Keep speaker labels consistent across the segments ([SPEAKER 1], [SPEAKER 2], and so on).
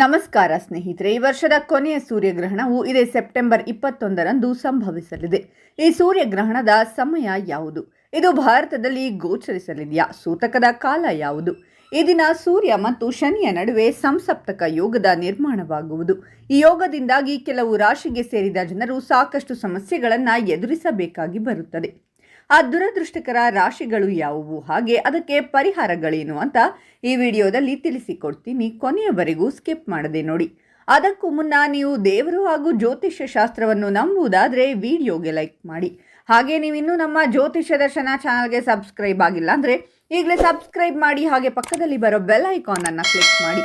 [SPEAKER 1] ನಮಸ್ಕಾರ ಸ್ನೇಹಿತರೆ, ಈ ವರ್ಷದ ಕೊನೆಯ ಸೂರ್ಯಗ್ರಹಣವು ಇದೇ ಸೆಪ್ಟೆಂಬರ್ ಇಪ್ಪತ್ತೊಂದರಂದು ಸಂಭವಿಸಲಿದೆ. ಈ ಸೂರ್ಯಗ್ರಹಣದ ಸಮಯ ಯಾವುದು? ಇದು ಭಾರತದಲ್ಲಿ ಗೋಚರಿಸಲಿದೆಯಾ? ಸೂತಕದ ಕಾಲ ಯಾವುದು? ಈ ದಿನ ಸೂರ್ಯ ಮತ್ತು ಶನಿಯ ನಡುವೆ ಸಂಸಪ್ತಕ ಯೋಗದ ನಿರ್ಮಾಣವಾಗುವುದು. ಈ ಯೋಗದಿಂದಾಗಿ ಕೆಲವು ರಾಶಿಗೆ ಸೇರಿದ ಜನರು ಸಾಕಷ್ಟು ಸಮಸ್ಯೆಗಳನ್ನು ಎದುರಿಸಬೇಕಾಗಿ ಬರುತ್ತದೆ. ಆ ದುರದೃಷ್ಟಕರ ರಾಶಿಗಳು ಯಾವುವು? ಹಾಗೆ ಅದಕ್ಕೆ ಪರಿಹಾರಗಳೇನು ಅಂತ ಈ ವಿಡಿಯೋದಲ್ಲಿ ತಿಳಿಸಿಕೊಡ್ತೀನಿ. ಕೊನೆಯವರೆಗೂ ಸ್ಕಿಪ್ ಮಾಡದೆ ನೋಡಿ. ಅದಕ್ಕೂ ಮುನ್ನ ನೀವು ದೇವರು ಹಾಗೂ ಜ್ಯೋತಿಷ್ಯ ಶಾಸ್ತ್ರವನ್ನು ನಂಬುವುದಾದರೆ ವಿಡಿಯೋಗೆ ಲೈಕ್ ಮಾಡಿ. ಹಾಗೆ ನೀವು ಇನ್ನೂ ನಮ್ಮ ಜ್ಯೋತಿಷ್ಯ ದರ್ಶನ ಚಾನಲ್ಗೆ ಸಬ್ಸ್ಕ್ರೈಬ್ ಆಗಿಲ್ಲ ಅಂದರೆ ಈಗಲೇ ಸಬ್ಸ್ಕ್ರೈಬ್ ಮಾಡಿ ಹಾಗೆ ಪಕ್ಕದಲ್ಲಿ ಬರೋ ಬೆಲ್ ಐಕಾನನ್ನು ಕ್ಲಿಕ್ ಮಾಡಿ.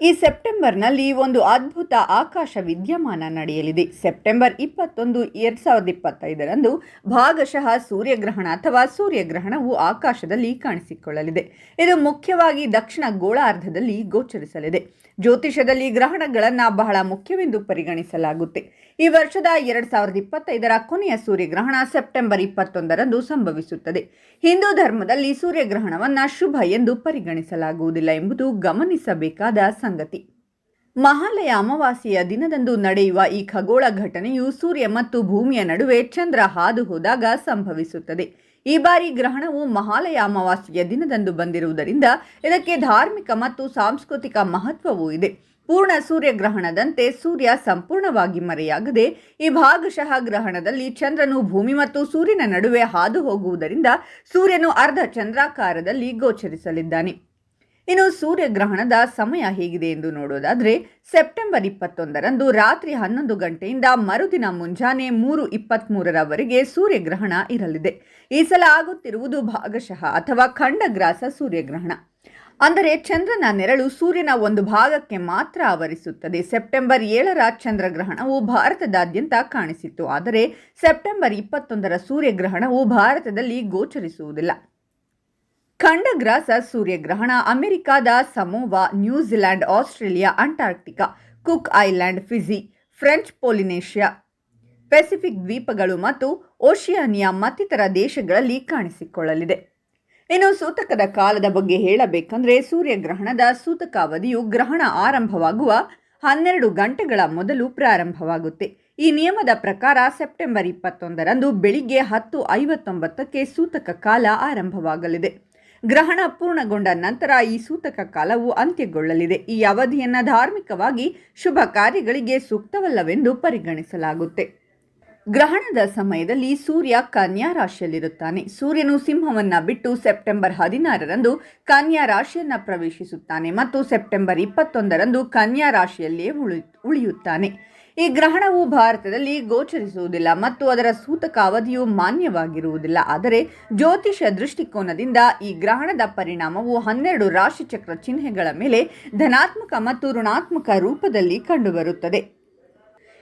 [SPEAKER 1] ಈ ಸೆಪ್ಟೆಂಬರ್ನಲ್ಲಿ ಒಂದು ಅದ್ಭುತ ಆಕಾಶ ವಿದ್ಯಮಾನ ನಡೆಯಲಿದೆ. ಸೆಪ್ಟೆಂಬರ್ ಇಪ್ಪತ್ತೊಂದು, ಎರಡು ಸಾವಿರದ ಇಪ್ಪತ್ತೈದರಂದು ಭಾಗಶಃ ಸೂರ್ಯಗ್ರಹಣ ಅಥವಾ ಸೂರ್ಯಗ್ರಹಣವು ಆಕಾಶದಲ್ಲಿ ಕಾಣಿಸಿಕೊಳ್ಳಲಿದೆ. ಇದು ಮುಖ್ಯವಾಗಿ ದಕ್ಷಿಣ ಗೋಳಾರ್ಧದಲ್ಲಿ ಗೋಚರಿಸಲಿದೆ. ಜ್ಯೋತಿಷದಲ್ಲಿ ಗ್ರಹಣಗಳನ್ನು ಬಹಳ ಮುಖ್ಯವೆಂದು ಪರಿಗಣಿಸಲಾಗುತ್ತೆ. ಈ ವರ್ಷದ ಎರಡು ಸಾವಿರದ ಇಪ್ಪತ್ತೈದರ ಕೊನೆಯ ಸೂರ್ಯಗ್ರಹಣ ಸೆಪ್ಟೆಂಬರ್ ಇಪ್ಪತ್ತೊಂದರಂದು ಸಂಭವಿಸುತ್ತದೆ. ಹಿಂದೂ ಧರ್ಮದಲ್ಲಿ ಸೂರ್ಯಗ್ರಹಣವನ್ನು ಶುಭ ಎಂದು ಪರಿಗಣಿಸಲಾಗುವುದಿಲ್ಲ ಎಂಬುದು ಗಮನಿಸಬೇಕಾದ ಸಂಗತಿ. ಮಹಾಲಯ ಅಮಾವಾಸ್ಯೆಯ ದಿನದಂದು ನಡೆಯುವ ಈ ಖಗೋಳ ಘಟನೆಯು ಸೂರ್ಯ ಮತ್ತು ಭೂಮಿಯ ನಡುವೆ ಚಂದ್ರ ಹಾದು ಹೋದಾಗ ಸಂಭವಿಸುತ್ತದೆ. ಈ ಬಾರಿ ಗ್ರಹಣವು ಮಹಾಲಯ ಅಮಾವಾಸ್ಯೆಯ ದಿನದಂದು ಬಂದಿರುವುದರಿಂದ ಇದಕ್ಕೆ ಧಾರ್ಮಿಕ ಮತ್ತು ಸಾಂಸ್ಕೃತಿಕ ಮಹತ್ವವೂ ಇದೆ. ಪೂರ್ಣ ಸೂರ್ಯಗ್ರಹಣದಂತೆ ಸೂರ್ಯ ಸಂಪೂರ್ಣವಾಗಿ ಮರೆಯಾಗದೆ ಈ ಭಾಗಶಃ ಗ್ರಹಣದಲ್ಲಿ ಚಂದ್ರನು ಭೂಮಿ ಮತ್ತು ಸೂರ್ಯನ ನಡುವೆ ಹಾದು ಹೋಗುವುದರಿಂದ ಸೂರ್ಯನು ಅರ್ಧ ಚಂದ್ರಾಕಾರದಲ್ಲಿ ಗೋಚರಿಸಲಿದ್ದಾನೆ. ಇನ್ನು ಸೂರ್ಯಗ್ರಹಣದ ಸಮಯ ಹೇಗಿದೆ ಎಂದು ನೋಡೋದಾದರೆ ಸೆಪ್ಟೆಂಬರ್ ಇಪ್ಪತ್ತೊಂದರಂದು ರಾತ್ರಿ ಹನ್ನೊಂದು ಗಂಟೆಯಿಂದ ಮರುದಿನ ಮುಂಜಾನೆ ಮೂರು ಇಪ್ಪತ್ತ್ಮೂರರವರೆಗೆ ಸೂರ್ಯಗ್ರಹಣ ಇರಲಿದೆ. ಈ ಸಲ ಆಗುತ್ತಿರುವುದು ಭಾಗಶಃ ಅಥವಾ ಖಂಡಗ್ರಾಸ ಸೂರ್ಯಗ್ರಹಣ. ಅಂದರೆ ಚಂದ್ರನ ನೆರಳು ಸೂರ್ಯನ ಒಂದು ಭಾಗಕ್ಕೆ ಮಾತ್ರ ಆವರಿಸುತ್ತದೆ. ಸೆಪ್ಟೆಂಬರ್ ಏಳರ ಚಂದ್ರಗ್ರಹಣವು ಭಾರತದಾದ್ಯಂತ ಕಾಣಿಸಿತ್ತು. ಆದರೆ ಸೆಪ್ಟೆಂಬರ್ ಇಪ್ಪತ್ತೊಂದರ ಸೂರ್ಯಗ್ರಹಣವು ಭಾರತದಲ್ಲಿ ಗೋಚರಿಸುವುದಿಲ್ಲ. ಖಂಡಗ್ರಾಸ ಸೂರ್ಯಗ್ರಹಣ, ಅಮೆರಿಕಾದ Samoa New Zealand Australia, Antarctica, Cook Island, Fiji, French Polynesia, Pacific ದ್ವೀಪಗಳು ಮತ್ತು ಓಷಿಯಾನಿಯಾ ಮತ್ತಿತರ ದೇಶಗಳಲ್ಲಿ ಕಾಣಿಸಿಕೊಳ್ಳಲಿದೆ. ಇನ್ನು ಸೂತಕದ ಕಾಲದ ಬಗ್ಗೆ ಹೇಳಬೇಕಂದ್ರೆ ಸೂರ್ಯಗ್ರಹಣದ ಸೂತಕಾವಧಿಯು ಗ್ರಹಣ ಆರಂಭವಾಗುವ ಹನ್ನೆರಡು ಗಂಟೆಗಳ ಮೊದಲು ಪ್ರಾರಂಭವಾಗುತ್ತೆ. ಈ ನಿಯಮದ ಪ್ರಕಾರ ಸೆಪ್ಟೆಂಬರ್ ಇಪ್ಪತ್ತೊಂದರಂದು ಬೆಳಿಗ್ಗೆ ಹತ್ತು ಐವತ್ತೊಂಬತ್ತಕ್ಕೆ ಸೂತಕ ಕಾಲ ಆರಂಭವಾಗಲಿದೆ. ಗ್ರಹಣ ಪೂರ್ಣಗೊಂಡ ನಂತರ ಈ ಸೂತಕ ಕಾಲವು ಅಂತ್ಯಗೊಳ್ಳಲಿದೆ. ಈ ಅವಧಿಯನ್ನು ಧಾರ್ಮಿಕವಾಗಿ ಶುಭ ಕಾರ್ಯಗಳಿಗೆ ಸೂಕ್ತವಲ್ಲವೆಂದು ಪರಿಗಣಿಸಲಾಗುತ್ತೆ. ಗ್ರಹಣದ ಸಮಯದಲ್ಲಿ ಸೂರ್ಯ ಕನ್ಯಾ ರಾಶಿಯಲ್ಲಿರುತ್ತಾನೆ. ಸೂರ್ಯನು ಸಿಂಹವನ್ನ ಬಿಟ್ಟು ಸೆಪ್ಟೆಂಬರ್ ಹದಿನಾರರಂದು ಕನ್ಯಾ ರಾಶಿಯನ್ನ ಪ್ರವೇಶಿಸುತ್ತಾನೆ ಮತ್ತು ಸೆಪ್ಟೆಂಬರ್ ಇಪ್ಪತ್ತೊಂದರಂದು ಕನ್ಯಾ ರಾಶಿಯಲ್ಲಿಯೇ ಉಳಿ, ಉಳಿಯುತ್ತಾನೆ. ಈ ಗ್ರಹಣವು ಭಾರತದಲ್ಲಿ ಗೋಚರಿಸುವುದಿಲ್ಲ ಮತ್ತು ಅದರ ಸೂತಕ ಅವಧಿಯು ಮಾನ್ಯವಾಗಿರುವುದಿಲ್ಲ. ಆದರೆ ಜ್ಯೋತಿಷ ದೃಷ್ಟಿಕೋನದಿಂದ ಈ ಗ್ರಹಣದ ಪರಿಣಾಮವು ಹನ್ನೆರಡು ರಾಶಿಚಕ್ರ ಚಿಹ್ನೆಗಳ ಮೇಲೆ ಧನಾತ್ಮಕ ಮತ್ತು ಋಣಾತ್ಮಕ ರೂಪದಲ್ಲಿ ಕಂಡುಬರುತ್ತದೆ.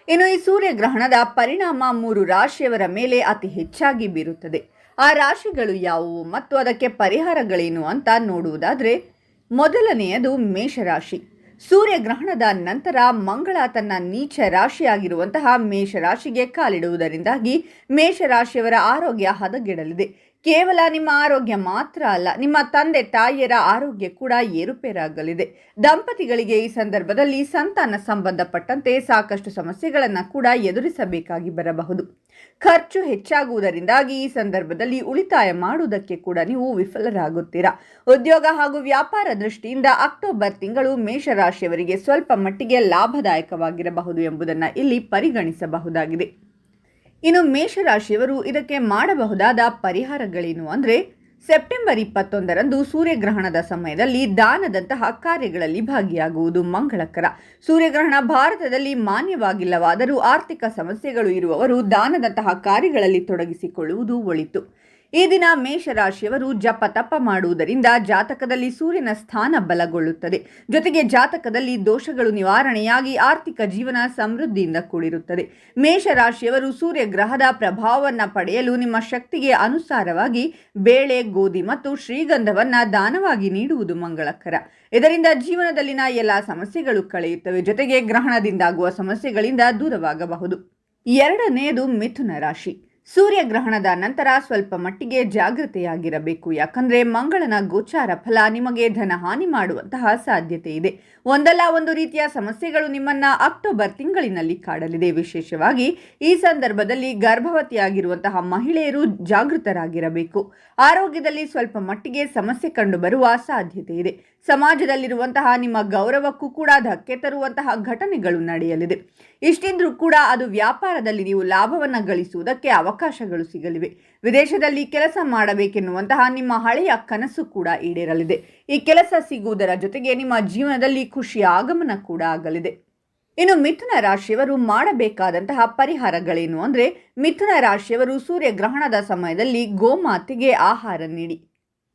[SPEAKER 1] ಇನ್ನು ಈ ಸೂರ್ಯಗ್ರಹಣದ ಪರಿಣಾಮ ಮೂರು ರಾಶಿಯವರ ಮೇಲೆ ಅತಿ ಹೆಚ್ಚಾಗಿ ಬೀರುತ್ತದೆ. ಆ ರಾಶಿಗಳು ಯಾವುವು ಮತ್ತು ಅದಕ್ಕೆ ಪರಿಹಾರಗಳೇನು ಅಂತ ನೋಡುವುದಾದರೆ, ಮೊದಲನೆಯದು ಮೇಷರಾಶಿ. ಸೂರ್ಯಗ್ರಹಣದ ನಂತರ ಮಂಗಳ ತನ್ನ ನೀಚ ರಾಶಿಯಾಗಿರುವಂತಹ ಮೇಷರಾಶಿಗೆ ಕಾಲಿಡುವುದರಿಂದಾಗಿ ಮೇಷರಾಶಿಯವರ ಆರೋಗ್ಯ ಹದಗೆಡಲಿದೆ. ಕೇವಲ ನಿಮ್ಮ ಆರೋಗ್ಯ ಮಾತ್ರ ಅಲ್ಲ, ನಿಮ್ಮ ತಂದೆ ತಾಯಿಯರ ಆರೋಗ್ಯ ಕೂಡ ಏರುಪೇರಾಗಲಿದೆ. ದಂಪತಿಗಳಿಗೆ ಈ ಸಂದರ್ಭದಲ್ಲಿ ಸಂತಾನ ಸಂಬಂಧಪಟ್ಟಂತೆ ಸಾಕಷ್ಟು ಸಮಸ್ಯೆಗಳನ್ನು ಕೂಡ ಎದುರಿಸಬೇಕಾಗಿ ಬರಬಹುದು. ಖರ್ಚು ಹೆಚ್ಚಾಗುವುದರಿಂದಾಗಿ ಈ ಸಂದರ್ಭದಲ್ಲಿ ಉಳಿತಾಯ ಮಾಡುವುದಕ್ಕೆ ಕೂಡ ನೀವು ವಿಫಲರಾಗುತ್ತೀರಾ? ಉದ್ಯೋಗ ಹಾಗೂ ವ್ಯಾಪಾರ ದೃಷ್ಟಿಯಿಂದ ಅಕ್ಟೋಬರ್ ತಿಂಗಳು ಮೇಷರಾಶಿಯವರಿಗೆ ಸ್ವಲ್ಪ ಮಟ್ಟಿಗೆ ಲಾಭದಾಯಕವಾಗಿರಬಹುದು ಎಂಬುದನ್ನು ಇಲ್ಲಿ ಪರಿಗಣಿಸಬಹುದಾಗಿದೆ. ಇನ್ನು ಮೇಷರಾಶಿಯವರು ಇದಕ್ಕೆ ಮಾಡಬಹುದಾದ ಪರಿಹಾರಗಳೇನು ಅಂದರೆ ಸೆಪ್ಟೆಂಬರ್ ಇಪ್ಪತ್ತೊಂದರಂದು ಸೂರ್ಯಗ್ರಹಣದ ಸಮಯದಲ್ಲಿ ದಾನದಂತಹ ಕಾರ್ಯಗಳಲ್ಲಿ ಭಾಗಿಯಾಗುವುದು ಮಂಗಳಕರ. ಸೂರ್ಯಗ್ರಹಣ ಭಾರತದಲ್ಲಿ ಮಾನ್ಯವಾಗಿಲ್ಲವಾದರೂ ಆರ್ಥಿಕ ಸಮಸ್ಯೆಗಳು ಇರುವವರು ದಾನದಂತಹ ಕಾರ್ಯಗಳಲ್ಲಿ ತೊಡಗಿಸಿಕೊಳ್ಳುವುದು ಒಳಿತು. ಈ ದಿನ ಮೇಷರಾಶಿಯವರು ಜಪ ತಪ ಮಾಡುವುದರಿಂದ ಜಾತಕದಲ್ಲಿ ಸೂರ್ಯನ ಸ್ಥಾನ ಬಲಗೊಳ್ಳುತ್ತದೆ. ಜೊತೆಗೆ ಜಾತಕದಲ್ಲಿ ದೋಷಗಳು ನಿವಾರಣೆಯಾಗಿ ಆರ್ಥಿಕ ಜೀವನ ಸಮೃದ್ಧಿಯಿಂದ ಕೂಡಿರುತ್ತದೆ. ಮೇಷರಾಶಿಯವರು ಸೂರ್ಯ ಗ್ರಹದ ಪ್ರಭಾವವನ್ನು ಪಡೆಯಲು ನಿಮ್ಮ ಶಕ್ತಿಗೆ ಅನುಸಾರವಾಗಿ ಬೇಳೆ, ಗೋಧಿ ಮತ್ತು ಶ್ರೀಗಂಧವನ್ನ ದಾನವಾಗಿ ನೀಡುವುದು ಮಂಗಳಕರ. ಇದರಿಂದ ಜೀವನದಲ್ಲಿನ ಎಲ್ಲ ಸಮಸ್ಯೆಗಳು ಕಳೆಯುತ್ತವೆ. ಜೊತೆಗೆ ಗ್ರಹಣದಿಂದಾಗುವ ಸಮಸ್ಯೆಗಳಿಂದ ದೂರವಾಗಬಹುದು. ಎರಡನೆಯದು ಮಿಥುನ ರಾಶಿ. ಸೂರ್ಯಗ್ರಹಣದ ನಂತರ ಸ್ವಲ್ಪ ಮಟ್ಟಿಗೆ ಜಾಗೃತೆಯಾಗಿರಬೇಕು. ಯಾಕಂದ್ರೆ ಮಂಗಳನ ಗೋಚಾರ ಫಲ ನಿಮಗೆ ಧನ ಹಾನಿ ಮಾಡುವಂತಹ ಸಾಧ್ಯತೆ ಇದೆ. ಒಂದಲ್ಲ ಒಂದು ರೀತಿಯ ಸಮಸ್ಯೆಗಳು ನಿಮ್ಮನ್ನ ಅಕ್ಟೋಬರ್ ತಿಂಗಳಿನಲ್ಲಿ ಕಾಡಲಿದೆ. ವಿಶೇಷವಾಗಿ ಈ ಸಂದರ್ಭದಲ್ಲಿ ಗರ್ಭವತಿಯಾಗಿರುವಂತಹ ಮಹಿಳೆಯರು ಜಾಗೃತರಾಗಿರಬೇಕು. ಆರೋಗ್ಯದಲ್ಲಿ ಸ್ವಲ್ಪ ಮಟ್ಟಿಗೆ ಸಮಸ್ಯೆ ಕಂಡುಬರುವ ಸಾಧ್ಯತೆ ಇದೆ. ಸಮಾಜದಲ್ಲಿರುವಂತಹ ನಿಮ್ಮ ಗೌರವಕ್ಕೂ ಕೂಡ ಧಕ್ಕೆ ತರುವಂತಹ ಘಟನೆಗಳು ನಡೆಯಲಿದೆ. ಇಷ್ಟಿದ್ರೂ ಕೂಡ ಅದು ವ್ಯಾಪಾರದಲ್ಲಿ ನೀವು ಲಾಭವನ್ನು ಗಳಿಸುವುದಕ್ಕೆ ಅವಕಾಶಗಳು ಸಿಗಲಿವೆ. ವಿದೇಶದಲ್ಲಿ ಕೆಲಸ ಮಾಡಬೇಕೆನ್ನುವಂತಹ ನಿಮ್ಮ ಹಳೆಯ ಕನಸು ಕೂಡ ಈಡೇರಲಿದೆ. ಈ ಕೆಲಸ ಸಿಗುವುದರ ಜೊತೆಗೆ ನಿಮ್ಮ ಜೀವನದಲ್ಲಿ ಖುಷಿಯ ಆಗಮನ ಕೂಡ ಆಗಲಿದೆ. ಇನ್ನು ಮಿಥುನ ರಾಶಿಯವರು ಮಾಡಬೇಕಾದಂತಹ ಪರಿಹಾರಗಳೇನು ಅಂದರೆ, ಮಿಥುನ ರಾಶಿಯವರು ಸೂರ್ಯಗ್ರಹಣದ ಸಮಯದಲ್ಲಿ ಗೋಮಾತೆಗೆ ಆಹಾರ ನೀಡಿ.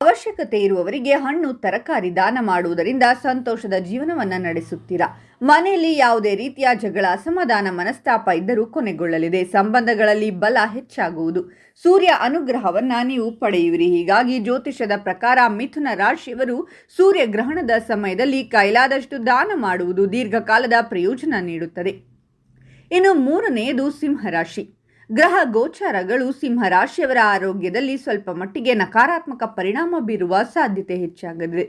[SPEAKER 1] ಅವಶ್ಯಕತೆ ಇರುವವರಿಗೆ ಹಣ್ಣು, ತರಕಾರಿ ದಾನ ಮಾಡುವುದರಿಂದ ಸಂತೋಷದ ಜೀವನವನ್ನು ನಡೆಸುತ್ತೀರಾ? ಮನೆಯಲ್ಲಿ ಯಾವುದೇ ರೀತಿಯ ಜಗಳ ಅಸಮಾಧಾನ ಮನಸ್ತಾಪ ಇದ್ದರೂ ಕೊನೆಗೊಳ್ಳಲಿದೆ. ಸಂಬಂಧಗಳಲ್ಲಿ ಬಲ ಹೆಚ್ಚಾಗುವುದು. ಸೂರ್ಯ ಅನುಗ್ರಹವನ್ನ ನೀವು ಪಡೆಯುವಿರಿ. ಹೀಗಾಗಿ ಜ್ಯೋತಿಷದ ಪ್ರಕಾರ ಮಿಥುನ ರಾಶಿಯವರು ಸೂರ್ಯ ಗ್ರಹಣದ ಸಮಯದಲ್ಲಿ ಕೈಲಾದಷ್ಟು ದಾನ ಮಾಡುವುದು ದೀರ್ಘಕಾಲದ ಪ್ರಯೋಜನ ನೀಡುತ್ತದೆ. ಇನ್ನು ಮೂರನೆಯದು ಸಿಂಹರಾಶಿ ಗ್ರಹ ಗೋಚಾರಗಳು ಸಿಂಹರಾಶಿಯವರ ಆರೋಗ್ಯದಲ್ಲಿ ಸ್ವಲ್ಪ ಮಟ್ಟಿಗೆ ನಕಾರಾತ್ಮಕ ಪರಿಣಾಮ ಬೀರುವ ಸಾಧ್ಯತೆ ಹೆಚ್ಚಾಗಿದೆ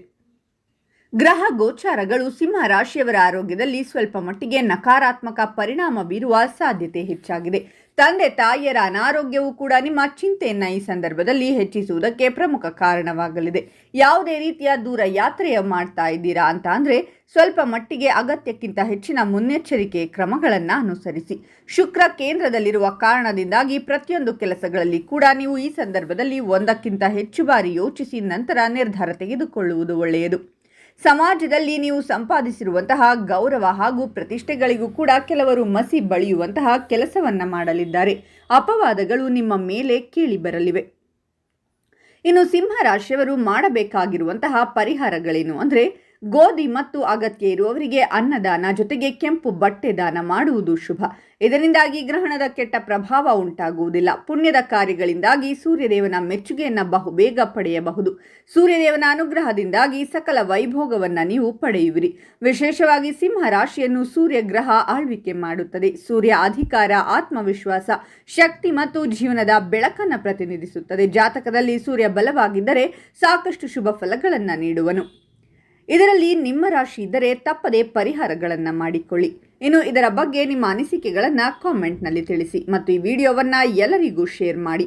[SPEAKER 1] ಗ್ರಹ ಗೋಚಾರಗಳು ಸಿಂಹ ರಾಶಿಯವರ ಆರೋಗ್ಯದಲ್ಲಿ ಸ್ವಲ್ಪ ಮಟ್ಟಿಗೆ ನಕಾರಾತ್ಮಕ ಪರಿಣಾಮ ಬೀರುವ ಸಾಧ್ಯತೆ ಹೆಚ್ಚಾಗಿದೆ. ತಂದೆ ತಾಯಿಯರ ಅನಾರೋಗ್ಯವು ಕೂಡ ನಿಮ್ಮ ಚಿಂತೆಯನ್ನು ಈ ಸಂದರ್ಭದಲ್ಲಿ ಹೆಚ್ಚಿಸುವುದಕ್ಕೆ ಪ್ರಮುಖ ಕಾರಣವಾಗಲಿದೆ. ಯಾವುದೇ ರೀತಿಯ ದೂರ ಯಾತ್ರೆಯ ಮಾಡ್ತಾ ಇದ್ದೀರಾ ಅಂತ ಅಂದರೆ ಸ್ವಲ್ಪ ಮಟ್ಟಿಗೆ ಅಗತ್ಯಕ್ಕಿಂತ ಹೆಚ್ಚಿನ ಮುನ್ನೆಚ್ಚರಿಕೆ ಕ್ರಮಗಳನ್ನು ಅನುಸರಿಸಿ. ಶುಕ್ರ ಕೇಂದ್ರದಲ್ಲಿರುವ ಕಾರಣದಿಂದಾಗಿ ಪ್ರತಿಯೊಂದು ಕೆಲಸಗಳಲ್ಲಿ ಕೂಡ ನೀವು ಈ ಸಂದರ್ಭದಲ್ಲಿ ಒಂದಕ್ಕಿಂತ ಹೆಚ್ಚು ಬಾರಿ ಯೋಚಿಸಿ ನಂತರ ನಿರ್ಧಾರ ತೆಗೆದುಕೊಳ್ಳುವುದು ಒಳ್ಳೆಯದು. ಸಮಾಜದಲ್ಲಿ ನೀವು ಸಂಪಾದಿಸಿರುವಂತಹ ಗೌರವ ಹಾಗೂ ಪ್ರತಿಷ್ಠೆಗಳಿಗೂ ಕೂಡ ಕೆಲವರು ಮಸಿ ಬಳಿಯುವಂತಹ ಕೆಲಸವನ್ನು ಮಾಡಲಿದ್ದಾರೆ. ಅಪವಾದಗಳು ನಿಮ್ಮ ಮೇಲೆ ಕೇಳಿ ಬರಲಿವೆ. ಇನ್ನು ಸಿಂಹ ರಾಶಿಯವರು ಮಾಡಬೇಕಾಗಿರುವಂತಹ ಪರಿಹಾರಗಳೇನು? ಅಂದರೆ ಗೋಧಿ ಮತ್ತು ಅಗತ್ಯ ಇರುವವರಿಗೆ ಅನ್ನದಾನ ಜೊತೆಗೆ ಕೆಂಪು ಬಟ್ಟೆ ದಾನ ಮಾಡುವುದು ಶುಭ. ಇದರಿಂದಾಗಿ ಗ್ರಹಣದ ಕೆಟ್ಟ ಪ್ರಭಾವ ಉಂಟಾಗುವುದಿಲ್ಲ. ಪುಣ್ಯದ ಕಾರ್ಯಗಳಿಂದಾಗಿ ಸೂರ್ಯದೇವನ ಮೆಚ್ಚುಗೆಯನ್ನ ಬಹುಬೇಗ ಪಡೆಯಬಹುದು. ಸೂರ್ಯದೇವನ ಅನುಗ್ರಹದಿಂದಾಗಿ ಸಕಲ ವೈಭೋಗವನ್ನು ನೀವು ಪಡೆಯುವಿರಿ. ವಿಶೇಷವಾಗಿ ಸಿಂಹ ರಾಶಿಯನ್ನು ಸೂರ್ಯ ಗ್ರಹ ಆಳ್ವಿಕೆ ಮಾಡುತ್ತದೆ. ಸೂರ್ಯ ಅಧಿಕಾರ, ಆತ್ಮವಿಶ್ವಾಸ, ಶಕ್ತಿ ಮತ್ತು ಜೀವನದ ಬೆಳಕನ್ನು ಪ್ರತಿನಿಧಿಸುತ್ತದೆ. ಜಾತಕದಲ್ಲಿ ಸೂರ್ಯ ಬಲವಾಗಿದ್ದರೆ ಸಾಕಷ್ಟು ಶುಭ ಫಲಗಳನ್ನು ನೀಡುವನು. ಇದರಲ್ಲಿ ನಿಮ್ಮ ರಾಶಿ ಇದ್ದರೆ ತಪ್ಪದೆ ಪರಿಹಾರಗಳನ್ನು ಮಾಡಿಕೊಳ್ಳಿ. ಇನ್ನು ಇದರ ಬಗ್ಗೆ ನಿಮ್ಮ ಅನಿಸಿಕೆಗಳನ್ನು ಕಾಮೆಂಟ್ನಲ್ಲಿ ತಿಳಿಸಿ ಮತ್ತು ಈ ವಿಡಿಯೋವನ್ನು ಎಲ್ಲರಿಗೂ ಶೇರ್ ಮಾಡಿ.